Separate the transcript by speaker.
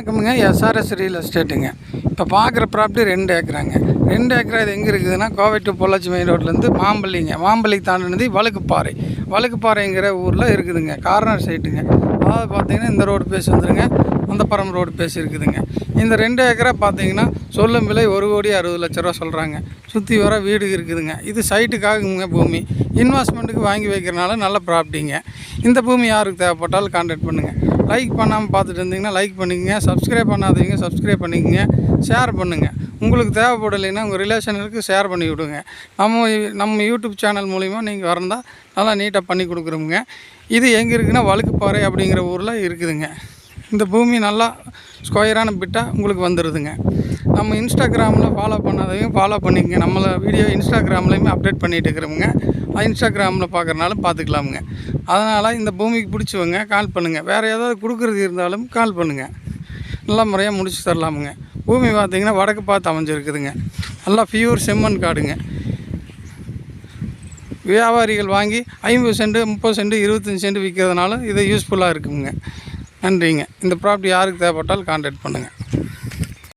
Speaker 1: வணக்கமுங்க. SRS real எஸ்டேட்டுங்க இப்போ பார்க்குற ப்ராப்பர்ட்டி ரெண்டு ஏக்கராங்க. ரெண்டு ஏக்கரா இது எங்கே இருக்குதுன்னா கோவை டு பொள்ளாச்சி மெயின் ரோட்லேருந்து மாம்பள்ளிங்க. மாம்பள்ளி தாண்டினது வழுக்குப்பாறை. வழுக்குப்பாறைங்கிற ஊரில் இருக்குதுங்க. கார்னர் சைட்டுங்க அதாவது பார்த்தீங்கன்னா இந்த ரோடு பேசி வந்துருங்க. முந்தப்பரம் ரோடு பேசி இருக்குதுங்க. இந்த ரெண்டு ஏக்கரா பார்த்தீங்கன்னா சொல்லும் விலை ஒரு கோடி அறுபது லட்ச ரூபா சொல்கிறாங்க சுற்றி வர வீடு இருக்குதுங்க. இது சைட்டுக்காகங்க பூமி. இன்வெஸ்ட்மெண்ட்டுக்கு வாங்கி வைக்கிறனால நல்ல ப்ராப்பர்ட்டிங்க இந்த பூமி யாருக்கு தேவைப்பட்டாலும் கான்டாக்ட் பண்ணுங்கள் லைக் பண்ணாமல் பார்த்துட்டு இருந்தீங்கன்னா லைக் பண்ணிக்கங்க சப்ஸ்கிரைப் பண்ணாதீங்க சப்ஸ்கிரைப் பண்ணிக்கங்க ஷேர் பண்ணுங்கள் உங்களுக்கு தேவைப்படலைன்னா உங்கள் ரிலேஷனுக்கு ஷேர் பண்ணி விடுங்க. நம்ம நம்ம யூடியூப் சேனல் மூலிமா நீங்கள் வரந்தால் நல்லா நீட்டாக பண்ணி கொடுக்குறோமுங்க. இது எங்கே இருக்குன்னா வழுக்குப்பாறை அப்படிங்கிற ஊரில் இருக்குதுங்க. இந்த பூமி நல்லா ஸ்கொயரான பிட்டாக உங்களுக்கு வந்துடுதுங்க நம்ம இன்ஸ்டாகிராமில் ஃபாலோ பண்ணாதையும் ஃபாலோ பண்ணிக்கங்க. நம்மளை வீடியோ இன்ஸ்டாகிராம்லேயுமே அப்டேட் பண்ணிகிட்டு இருக்கிறோமுங்க அது இன்ஸ்டாகிராமில் பார்க்குறனாலும் பார்த்துக்கலாமுங்க. அதனால் இந்த பூமிக்கு பிடிச்சவங்க கால் பண்ணுங்கள் வேறு ஏதாவது கொடுக்குறது இருந்தாலும் கால் பண்ணுங்கள் நல்ல முறையாக முடிச்சு தரலாமுங்க. பூமி பார்த்தீங்கன்னா வடக்கு பார்த்து அமைஞ்சிருக்குதுங்க. நல்லா பியூர் செம்மண் காடுங்க. வியாபாரிகள் வாங்கி ஐம்பது சென்ட் முப்பது சென்ட் இருபத்தஞ்சி சென்ட் விற்கிறதுனால இது யூஸ்ஃபுல்லாக இருக்குங்க. நன்றிங்க. இந்த ப்ராப்பர்ட்டி யாருக்கு தேவைப்பட்டாலும் கான்டாக்ட் பண்ணுங்கள்